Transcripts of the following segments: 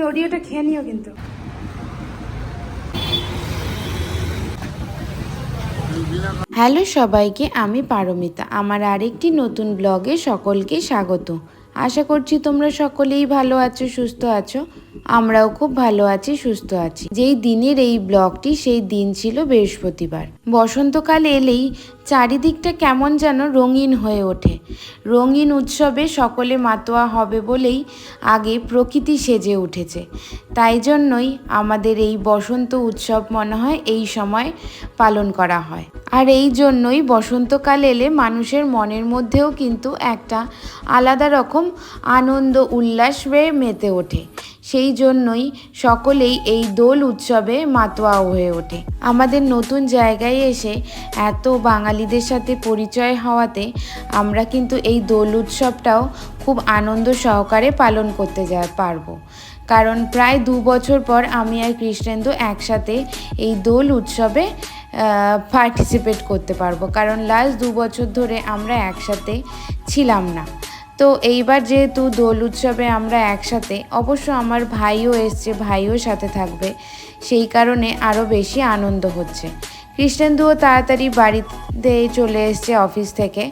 তুমি অডিওটা খেয়ে নিও কিন্তু। হ্যালো সবাইকে, আমি পারমিতা। আমার আরেকটি নতুন ব্লগে সকলকে স্বাগত। আশা করছি তোমরা সকলেই ভালো আছো, সুস্থ আছো। আমরাও খুব ভালো আছি, সুস্থ আছি। যেই দিনের এই ব্লগটি, সেই দিন ছিল বৃহস্পতিবার। বসন্তকাল এলেই চারিদিকটা কেমন যেন রঙিন হয়ে ওঠে। রঙিন উৎসবে সকলে মাতোয়া হবে বলেই আগে প্রকৃতি সেজে উঠেছে। তাই জন্যই আমাদের এই বসন্ত উৎসব মনে হয় এই সময় পালন করা হয়। আর এই জন্যই বসন্তকাল এলে মানুষের মনের মধ্যেও কিন্তু একটা আলাদা রকম আনন্দ উল্লাস হয়ে মেতে ওঠে। সেই জন্যই সকলেই এই দোল উৎসবে মাতোয়া হয়ে ওঠে। আমাদের নতুন জায়গায় এসে এত বাঙালিদের সাথে পরিচয় হওয়াতে আমরা কিন্তু এই দোল উৎসবটাও খুব আনন্দ সহকারে পালন করতে যা পারব। কারণ প্রায় দু বছর পর আমি আর কৃষ্ণেন্দু একসাথে এই দোল উৎসবে পার্টিসিপেট করতে পারব। কারণ লাস্ট দু বছর ধরে আমরা একসাথে ছিলাম না। তো এইবার যেহেতু দোল উৎসবে আমরা একসাথে, অবশ্য আমার ভাইও এসছে, ভাইও সাথে থাকবে। সেই কারণে আরও বেশি আনন্দ হচ্ছে। কৃষ্ণেন্দুও তাড়াতাড়ি বাড়িতে চলে এসছে অফিস থেকে।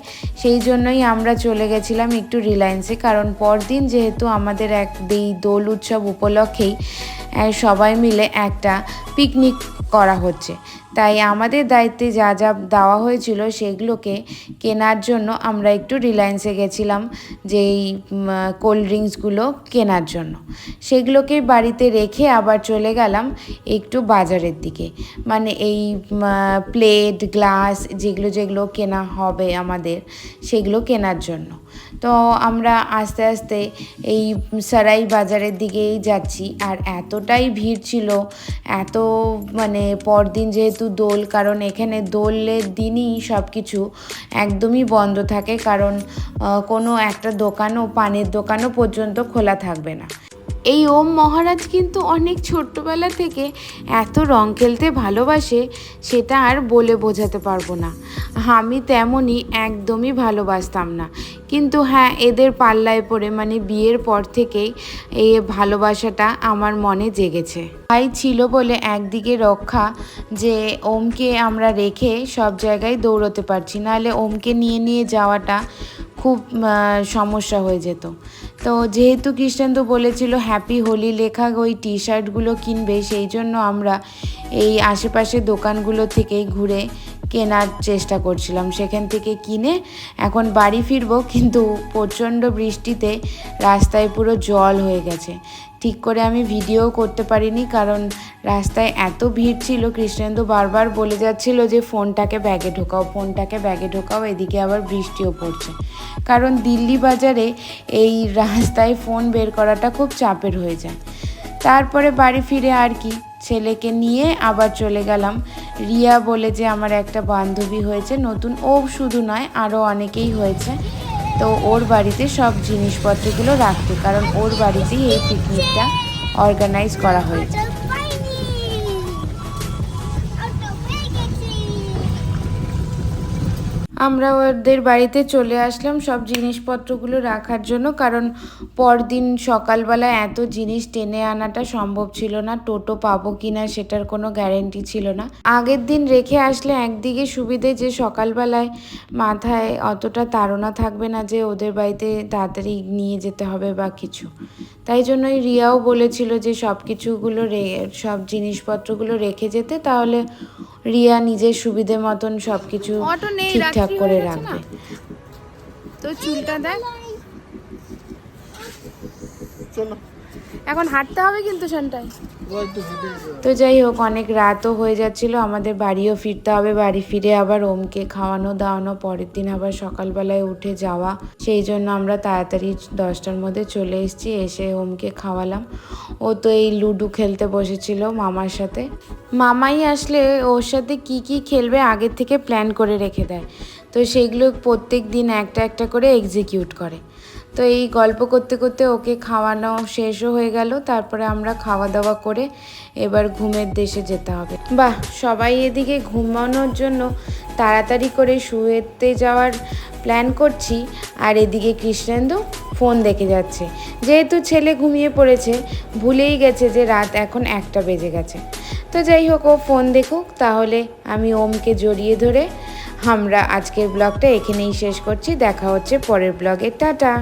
সেই জন্যই আমরা চলে গেছিলাম একটু রিলায়েন্সে, কারণ পরদিন যেহেতু আমাদের এক এই দোল উৎসব উপলক্ষেই সবাই মিলে একটা পিকনিক করা হচ্ছে। তাই আমাদের দায়িত্বে যা যা দেওয়া হয়েছিল সেগুলোকে কেনার জন্য আমরা একটু রিলায়েন্সে গেছিলাম যেই কোল্ড ড্রিঙ্কসগুলো কেনার জন্য। সেগুলোকে বাড়িতে রেখে আবার চলে গেলাম একটু বাজারের দিকে। মানে এই প্লেট, গ্লাস, যেগুলো যেগুলো কেনা হবে আমাদের, সেগুলো কেনার জন্য। তো আমরা আস্তে আস্তে এই সারাই বাজারের দিকেই যাচ্ছি। আর এতটাই ভিড় ছিল, এত মানে পরদিন যেহেতু দোল, কারণ এখানে দোলের দিনই সব কিছু একদমই বন্ধ থাকে, কারণ কোনো একটা দোকানও, পানের দোকানও পর্যন্ত খোলা থাকবে না। এই ওম মহারাজ কিন্তু অনেক ছোট্টবেলা থেকে এত রং খেলতে ভালোবাসে, সেটা আর বলে বোঝাতে পারব না। আমি তেমনই একদমই ভালোবাসতাম না। কিন্তু হ্যাঁ এদের পাল্লায় পড়ে মানে বিয়ের পর থেকেই এই ভালোবাসাটা আমার মনে জেগেছে। ভাই ছিল বলে একদিকে রক্ষা যে ওমকে আমরা রেখে সব জায়গায় দৌড়তে পারছি, নাহলে ওমকে নিয়ে নিয়ে যাওয়াটা খুব সমস্যা হয়ে যেত। তো যেহেতু তো বলেছিল হ্যাপি হোলি লেখা ওই টি শার্টগুলো কিনবে, সেই জন্য আমরা এই আশেপাশের দোকানগুলো থেকেই ঘুরে কেনার চেষ্টা করছিলাম। সেখান থেকে কিনে এখন বাড়ি ফিরবো, কিন্তু প্রচণ্ড বৃষ্টিতে রাস্তায় পুরো জল হয়ে গেছে। ঠিক করে আমি ভিডিও করতে পারিনি, কারণ রাস্তায় এত ভিড় ছিল, কৃষ্ণেন্দু বারবার বলে যাচ্ছিল যে ফোনটাকে ব্যাগে ঢোকাও, ফোনটাকে ব্যাগে ঢোকাও, এদিকে আবার বৃষ্টিও পড়ছে। কারণ দিল্লি বাজারে এই রাস্তায় ফোন বের করাটা খুব চাপের হয়ে যায়। তারপরে বাড়ি ফিরে আর কি, ছেলেকে নিয়ে আবার চলে গেলাম। রিয়া বলে যে, আমার একটা বান্ধবী হয়েছে, নতুন ও শুধু নয় আরও অনেকেই হয়েছে। তো ওর বাড়িতে সব জিনিসপত্রগুলো রাখতে কারণ ওর বাড়িতেই এই পিকনিকটা অর্গানাইজ করা হয়েছে। আমরা ওদের বাড়িতে চলে আসলাম সব জিনিসপত্রগুলো রাখার জন্য, কারণ পরদিন সকালবেলা এত জিনিস টেনে আনাটা সম্ভব ছিল না, টোটো পাবো কি না সেটার কোনো গ্যারেন্টি ছিল না। আগের দিন রেখে আসলে একদিকে সুবিধে যে সকালবেলায় মাথায় অতটা তাড়না থাকবে না যে ওদের বাড়িতে তাড়াতাড়ি নিয়ে যেতে হবে বা কিছু। তাই জন্যই রিয়াও বলেছিল যে সব কিছুগুলো সব জিনিসপত্রগুলো রেখে যেতে, তাহলে রিয়া নিজের সুবিধে মতন সবকিছু অটো ঠিকঠাক করে? রাখবে। তো চুলটা দেখ। এখন হাঁটতে হবে কিন্তু সেনটাই। তো যাই হোক অনেক রাতও হয়ে যাচ্ছিল আমাদের বাড়িও ফিরতে হবে বাড়ি ফিরে আবার ওমকে খাওয়ানো দাওয়ানো পরের দিন আবার সকালবেলায় উঠে যাওয়া। সেই জন্য আমরা তাড়াতাড়ি দশটার মধ্যে চলে এসেছি এসে ওমকে খাওয়ালাম। ও তো এই লুডু খেলতে বসেছিল মামার সাথে। মামাই আসলে ওর সাথে কি কি খেলবে আগের থেকে প্ল্যান করে রেখে দেয়। তো সেগুলো প্রত্যেক দিন একটা একটা করে এক্সিকিউট করে। তো এই গল্প করতে করতে ওকে খাওয়ানো শেষও হয়ে গেল। তারপরে আমরা খাওয়া দাওয়া করে এবার ঘুমের দেশে যেতে হবে। বাহ, সবাই এদিকে ঘুমানোর জন্য তাড়াতাড়ি করে শুয়েতে যাওয়ার প্ল্যান করছি। আর এদিকে কৃষ্ণেন্দু ফোন দেখে যাচ্ছে। যেহেতু ছেলে ঘুমিয়ে পড়েছে, ভুলেই গেছে যে রাত এখন একটা বেজে গেছে। তো যাই হোক, ও ফোন দেখুক। তাহলে আমি ওমকে জড়িয়ে ধরে আমরা আজকের ব্লগটা এখানেই শেষ করছি। দেখা হচ্ছে পরের ব্লগে। টাটা!